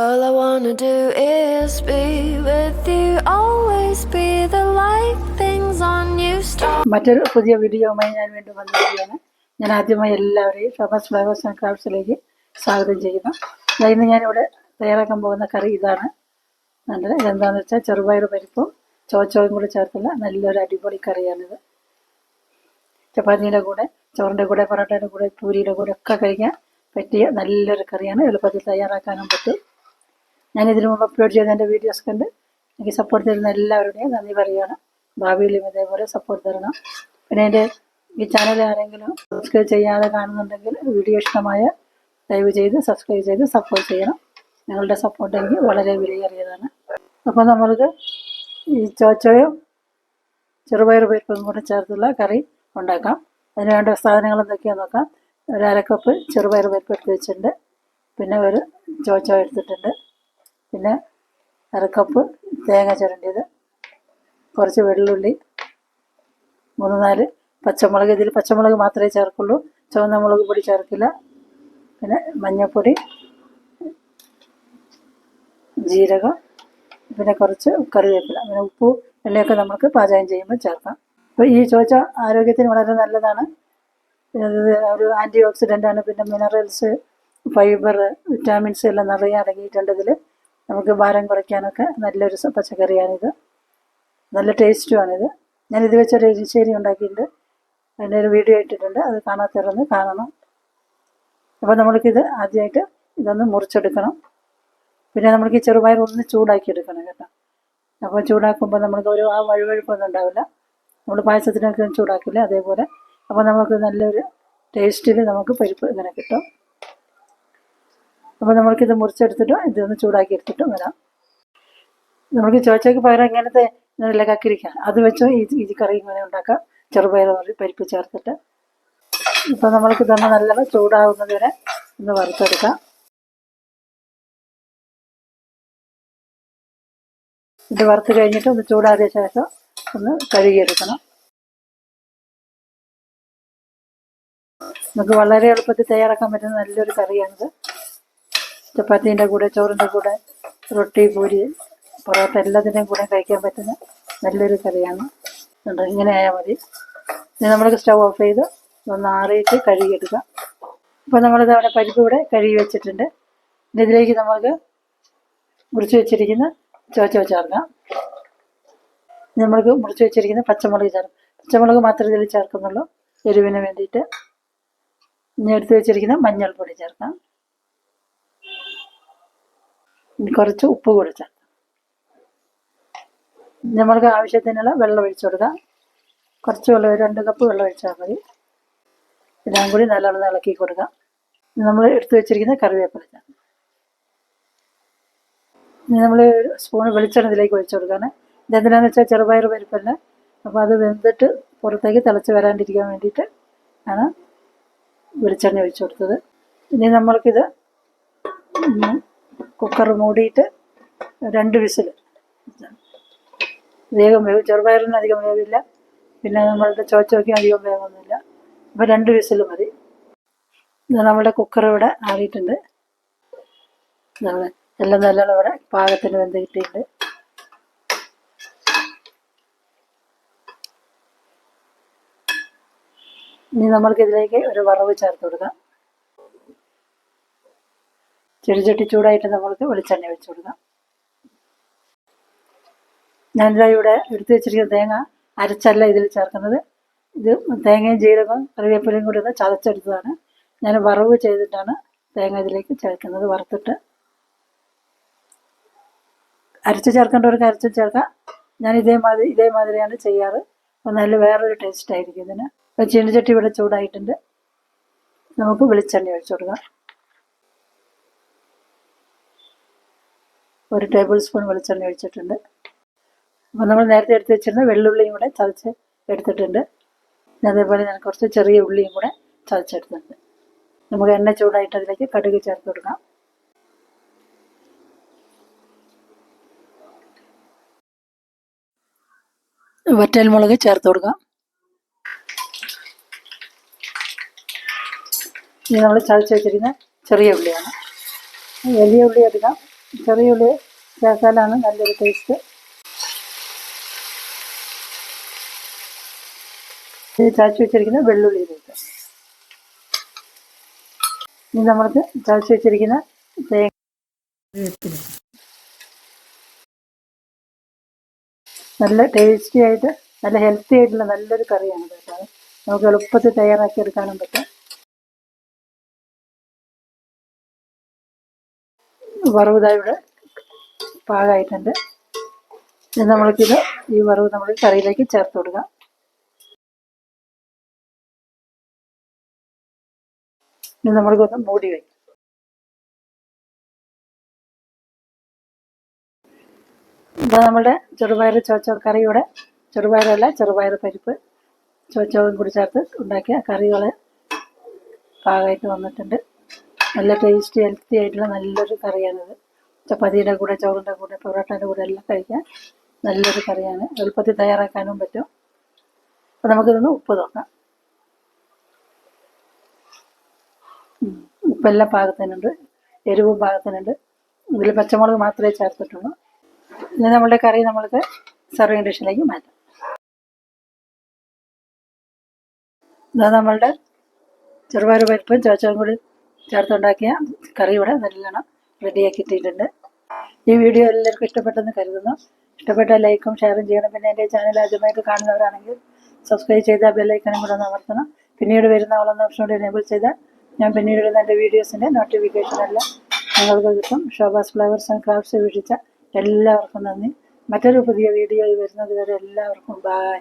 All I wanna do is be with you, always be the light things on you start. മറ്റൊരു പുതിയ വീഡിയോയുമായി ഞാൻ വീണ്ടും വന്നിരിക്കുകയാണ്. ഞാൻ ആദ്യമായി എല്ലാവരെയും ഫേമസ് ഫ്ലേവേഴ്സ് ആൻഡ് ക്രാഫ്റ്റ്സിലേക്ക് സ്വാഗതം ചെയ്യുന്നു. ഇന്ന് ഞാനിവിടെ തയ്യാറാക്കാൻ പോകുന്ന കറി ഇതാണ്. നല്ല ഇതെന്താണെന്ന് വെച്ചാൽ ചെറുപയർ പരിപ്പും ചോച്ചോയും കൂടെ ചേർത്തുള്ള നല്ലൊരു അടിപൊളി കറിയാണിത്. ചപ്പാത്തിയുടെ കൂടെ ചോറിന്റെ കൂടെ പൊറോട്ടയുടെ കൂടെ പൂരിയുടെ കൂടെ ഒക്കെ കഴിക്കാൻ പറ്റിയ നല്ലൊരു കറിയാണ്. എളുപ്പത്തിൽ തയ്യാറാക്കാനും പറ്റും. ഞാൻ ഇതിനു മുമ്പ് അപ്ലോഡ് ചെയ്ത എന്റെ വീഡിയോസ് കണ്ട് എനിക്ക് സപ്പോർട്ട് തരുന്ന എല്ലാവരുടെയും നന്ദി പറയുകയാണ്. ഭാവിയിലും ഇതേപോലെ സപ്പോർട്ട് തരണം. പിന്നെ എന്റെ ഈ ചാനൽ ആരെങ്കിലും സബ്സ്ക്രൈബ് ചെയ്യാതെ കാണുന്നുണ്ടെങ്കിൽ വീഡിയോ ഇഷ്ടമായ ദയവ് ചെയ്ത് സബ്സ്ക്രൈബ് ചെയ്ത് സപ്പോർട്ട് ചെയ്യണം. നിങ്ങളുടെ സപ്പോർട്ട് എനിക്ക് വളരെ വിലയേറിയതാണ്. അപ്പോൾ നമ്മൾക്ക് ഈ ചോച്ചോയും ചെറുപയർ പരിപ്പും കൂടെ ചേർത്തുള്ള കറി ഉണ്ടാക്കാം. അതിന് വേണ്ട സാധനങ്ങൾ എന്തൊക്കെയാണെന്ന് നോക്കാം. ഒരു അരക്കപ്പ് ചെറുപയർ പരിപ്പ് എടുത്ത് വെച്ചിട്ടുണ്ട്. പിന്നെ ഒരു ചോച്ചോ എടുത്തിട്ടുണ്ട്. പിന്നെ അരക്കപ്പ് തേങ്ങ ചുരണ്ടിയത് കുറച്ച് വെള്ളുള്ളി മൂന്ന് നാല് പച്ചമുളക്. ഇതിൽ പച്ചമുളക് മാത്രമേ ചേർക്കുള്ളൂ. ചുവന്ന മുളക് പൊടി ചേർക്കില്ല. പിന്നെ മഞ്ഞൾപ്പൊടി ജീരകം പിന്നെ കുറച്ച് കറിവേപ്പില. പിന്നെ ഉപ്പ് എണ്ണയൊക്കെ നമുക്ക് പാചകം ചെയ്യുമ്പോൾ ചേർക്കാം. അപ്പോൾ ഈ ചോച്ച ആരോഗ്യത്തിന് വളരെ നല്ലതാണ്. ഒരു ആന്റി ഓക്സിഡന്റ് ആണ് പിന്നെ മിനറൽസ് ഫൈബർ വിറ്റാമിൻസ് എല്ലാം നിറയെ അടങ്ങിയിട്ടുണ്ട് ഇതിൽ. നമുക്ക് ഭാരം കുറയ്ക്കാനൊക്കെ നല്ലൊരു പച്ചക്കറിയാണിത്. നല്ല ടേസ്റ്റുമാണിത് ഞാൻ ഇത് വെച്ചൊരു എരിശ്ശേരി ഉണ്ടാക്കിയിട്ടുണ്ട്. അതിന്റെ ഒരു വീഡിയോ ഇട്ടിട്ടുണ്ട്. അത് കാണാത്തവരൊന്ന് കാണണം. അപ്പോൾ നമ്മൾക്കിത് ആദ്യമായിട്ട് ഇതൊന്ന് മുറിച്ചെടുക്കണം. പിന്നെ നമ്മൾക്ക് ഈ ചെറുപയർ ഒന്ന് ചൂടാക്കി എടുക്കണം കേട്ടോ. അപ്പോൾ ചൂടാക്കുമ്പോൾ നമുക്ക് ഒരു ആ വഴുവഴുപ്പൊന്നും ഉണ്ടാവില്ല. നമ്മൾ പായസത്തിനൊക്കെ ചൂടാക്കില്ല അതേപോലെ. അപ്പോൾ നമുക്ക് നല്ലൊരു ടേസ്റ്റിൽ നമുക്ക് പരിപ്പ് ഇങ്ങനെ കിട്ടും. അപ്പോൾ നമ്മൾക്കിത് മുറിച്ചെടുത്തിട്ട് ഇതൊന്ന് ചൂടാക്കി എടുത്തിട്ട് വരാം. നമുക്ക് ചോച്ചയ്ക്ക് പകരം ഇങ്ങനത്തെ നല്ല കക്കിരിക്ക അത് വെച്ചോ ഈ ഈ കറി ഇങ്ങനെ ഉണ്ടാക്കാം. ചെറുപയർ പരിപ്പ് ചേർത്തിട്ട്. ഇപ്പം നമ്മൾക്ക് തന്നെ നല്ല ചൂടാവുന്നത് വരെ ഒന്ന് വറുത്തെടുക്കാം. ഇത് വറുത്ത് കഴിഞ്ഞിട്ട് ഒന്ന് ചൂടാറിയ ശേഷം ഒന്ന് കഴുകിയെടുക്കണം. നമുക്ക് വളരെ എളുപ്പത്തിൽ തയ്യാറാക്കാൻ പറ്റുന്ന നല്ലൊരു കറിയാണിത്. ചപ്പാത്തീന്റെ കൂടെ ചോറിന്റെ കൂടെ റൊട്ടി പൂരി പൊറോട്ട എല്ലാത്തിന്റെയും കൂടെ കഴിക്കാൻ പറ്റുന്ന നല്ലൊരു കറിയാണ്. ഉണ്ട് ഇങ്ങനെ ആയാൽ മതി. ഇനി നമ്മൾ സ്റ്റവ് ഓഫ് ചെയ്ത് ഒന്ന് ആറിയിട്ട് കഴുകിയെടുക്കുക അപ്പോൾ നമ്മളിത് അവിടെ പരിപ്പ് ഇവിടെ കഴുകി വെച്ചിട്ടുണ്ട്. ഇതിലേക്ക് നമ്മൾക്ക് മുറിച്ച് വെച്ചിരിക്കുന്ന ചോച്ച ചേർക്കാം. നമ്മൾക്ക് മുറിച്ച് വെച്ചിരിക്കുന്ന പച്ചമുളക് ചേർക്കാം. പച്ചമുളക് മാത്രം ഇതിൽ ചേർക്കുന്നുള്ളൂ. എരിവിന് വേണ്ടിയിട്ട്. ഇനി എടുത്ത് വെച്ചിരിക്കുന്ന മഞ്ഞൾപ്പൊടി ചേർക്കാം. കുറച്ച് ഉപ്പ് കൂടി ചേർക്കാം നമ്മൾക്ക് ആവശ്യത്തിനുള്ള വെള്ളം ഒഴിച്ചു കൊടുക്കാം കുറച്ച് വെള്ളം രണ്ട് കപ്പ് വെള്ളം ഒഴിച്ചാൽ മതി. എല്ലാം കൂടി നല്ലോണം ഇളക്കി കൊടുക്കാം. നമ്മൾ എടുത്തു വെച്ചിരിക്കുന്ന കറിവേപ്പില ഇനി നമ്മൾ സ്പൂൺ വെളിച്ചെണ്ണ ഇതിലേക്ക് ഒഴിച്ചു കൊടുക്കുകയാണ് ഇതെന്തിനാന്ന് വെച്ചാൽ ചെറുപയർ പരിപ്പല്ല. അപ്പോൾ അത് വെന്തിട്ട് പുറത്തേക്ക് തിളച്ച് വരാണ്ടിരിക്കാൻ വേണ്ടിയിട്ട് ആണ് വെളിച്ചെണ്ണ ഒഴിച്ചു കൊടുത്തത്. ഇനി നമ്മൾക്കിത് കുക്കർ മൂടിയിട്ട് രണ്ട് വിസിൽ. വേഗം വേഗം ചെറുപയറിന് അധികം വേവില്ല. പിന്നെ നമ്മളുടെ ചോച്ചോക്കും അധികം വേവൊന്നുമില്ല. അപ്പോൾ രണ്ട് വിസിൽ മതി. ഇത് നമ്മുടെ കുക്കർ ഇവിടെ ആറിയിട്ടുണ്ട്. എല്ലാം നല്ലോണം ഇവിടെ പാകത്തിന് വെന്ത് കിട്ടിയിട്ടുണ്ട് ഇനി നമ്മൾക്ക് ഇതിലേക്ക് ഒരു വറവ് ചേർത്ത് കൊടുക്കാം. ചെടിച്ചട്ടി ചൂടായിട്ട് നമ്മൾക്ക് വെളിച്ചെണ്ണ വെച്ച് കൊടുക്കാം. ഞാനിതാ ഇവിടെ എടുത്തു വെച്ചിരിക്കുന്ന തേങ്ങ അരച്ചല്ല ഇതിൽ ചേർക്കുന്നത്. ഇത് തേങ്ങയും ജീരകവും കറിവേപ്പിലയും കൂടി ഒന്ന് ചതച്ചെടുത്തതാണ്. ഞാൻ വറവ് ചെയ്തിട്ടാണ് തേങ്ങ ഇതിലേക്ക് ചേർക്കുന്നത്. വറുത്തിട്ട് അരച്ച് ചേർക്കേണ്ടവർക്ക് അരച്ച് ചേർക്കാം. ഞാൻ ഇതേമാതിരി ഇതേമാതിരിയാണ് ചെയ്യാറ്. അപ്പോൾ നല്ല വേറൊരു ടേസ്റ്റ് ആയിരിക്കും ഇതിന്. അപ്പോൾ ചീണിച്ചട്ടി ഇവിടെ ചൂടായിട്ടുണ്ട്. നമുക്ക് വെളിച്ചെണ്ണ ഒഴിച്ചു കൊടുക്കാം. ഒരു ടേബിൾ സ്പൂൺ വെളിച്ചെണ്ണ ഒഴിച്ചിട്ടുണ്ട്. അപ്പോൾ നമ്മൾ നേരത്തെ എടുത്ത് വെച്ചിരുന്ന വെള്ളുള്ളിയും കൂടെ ചതച്ച് എടുത്തിട്ടുണ്ട്. അതേപോലെ ഞാൻ കുറച്ച് ചെറിയ ഉള്ളിയും കൂടെ ചതച്ചെടുത്തിട്ടുണ്ട്. നമുക്ക് എണ്ണ ചൂടായിട്ട് അതിലേക്ക് കടുക് ചേർത്ത് കൊടുക്കാം. വറ്റൽ മുളക് ചേർത്ത് കൊടുക്കാം. ഇനി നമ്മൾ ചതച്ച് വെച്ചിരിക്കുന്ന ചെറിയ ഉള്ളിയാണ്. വലിയ ഉള്ളി എടുക്കാം ചെറിയ ഉള്ളി ചേർത്താലാണ് നല്ലൊരു ടേസ്റ്റ് ചാച്ചി വെച്ചിരിക്കുന്ന വെള്ളുള്ളി ഇതിട്ട് ഇനി നമ്മൾക്ക് ചാച്ചി വെച്ചിരിക്കുന്ന തേങ്ങ നല്ല ടേസ്റ്റി ആയിട്ട് നല്ല ഹെൽത്തി ആയിട്ടുള്ള നല്ലൊരു കറിയാണ് കേട്ടോ. നമുക്ക് എളുപ്പത്തിൽ തയ്യാറാക്കി എടുക്കാനും പറ്റും. വറവ് ഇവിടെ പാകമായിട്ടുണ്ട് ഇത് നമ്മൾക്കിത് ഈ വറവ് നമ്മൾ കറിയിലേക്ക് ചേർത്ത് കൊടുക്കാം. ഇനി നമ്മൾക്കൊന്ന് മൂടി വയ്ക്കും. ഇതാ നമ്മുടെ ചെറുപയർ ചോച്ച കറിയുടെ ചെറുപയറല്ല ചെറുപയർ പരിപ്പ് ചോച്ചവും കൂടി ചേർത്ത് ഉണ്ടാക്കിയ കറികൾ പാകമായിട്ട് വന്നിട്ടുണ്ട്. നല്ല ടേസ്റ്റി ഹെൽത്തി ആയിട്ടുള്ള നല്ലൊരു കറിയാണിത്. ചപ്പാത്തിയുടെ കൂടെ ചോറിന്റെ കൂടെ പൊറോട്ടയുടെ കൂടെ എല്ലാം കഴിക്കാൻ നല്ലൊരു കറിയാണ്. എളുപ്പത്തിൽ തയ്യാറാക്കാനും പറ്റും. അപ്പം നമുക്കിതൊന്ന് ഉപ്പ് നോക്കാം. ഉപ്പെല്ലാം പാകത്തിനുണ്ട്. എരിവും പാകത്തിനുണ്ട്. ഇതിൽ പച്ചമുളക് മാത്രമേ ചേർത്തിട്ടുള്ളൂ. ഇനി നമ്മളുടെ കറി നമ്മൾക്ക് സർവിങ് ഡിഷിലേക്ക് മാറ്റാം. ഇതാ നമ്മളുടെ ചെറുപയർ പരിപ്പും ചോച്ചവും കൂടി ചേർത്തുണ്ടാക്കിയ കറി ഇവിടെ നല്ലോണം റെഡിയാക്കി ഇട്ടിട്ടുണ്ട്. ഈ വീഡിയോ എല്ലാവർക്കും ഇഷ്ടപ്പെട്ടെന്ന് കരുതുന്നു. ഇഷ്ടപ്പെട്ട ലൈക്കും ഷെയറും ചെയ്യണം. പിന്നെ എന്റെ ചാനൽ ആദ്യമായിട്ട് കാണുന്നവരാണെങ്കിൽ സബ്സ്ക്രൈബ് ചെയ്താൽ ബെല്ലൈക്കനും കൂടെ ഒന്ന് അമർത്തണം. പിന്നീട് വരുന്ന ഓളെന്ന ഓപ്ഷൻ കൂടി എനേബിൾ ചെയ്താൽ ഞാൻ പിന്നീട് വരുന്ന എന്റെ വീഡിയോസിന്റെ നോട്ടിഫിക്കേഷൻ എല്ലാം നിങ്ങൾക്ക് കിട്ടും. ഷോബാസ് ഫ്ലവേഴ്സ് ആൻഡ് ക്രാഫ്റ്റ്സ് വീക്ഷിച്ച എല്ലാവർക്കും നന്ദി. മറ്റൊരു പുതിയ വീഡിയോയിൽ വരുന്നത് വരെ എല്ലാവർക്കും ബായ്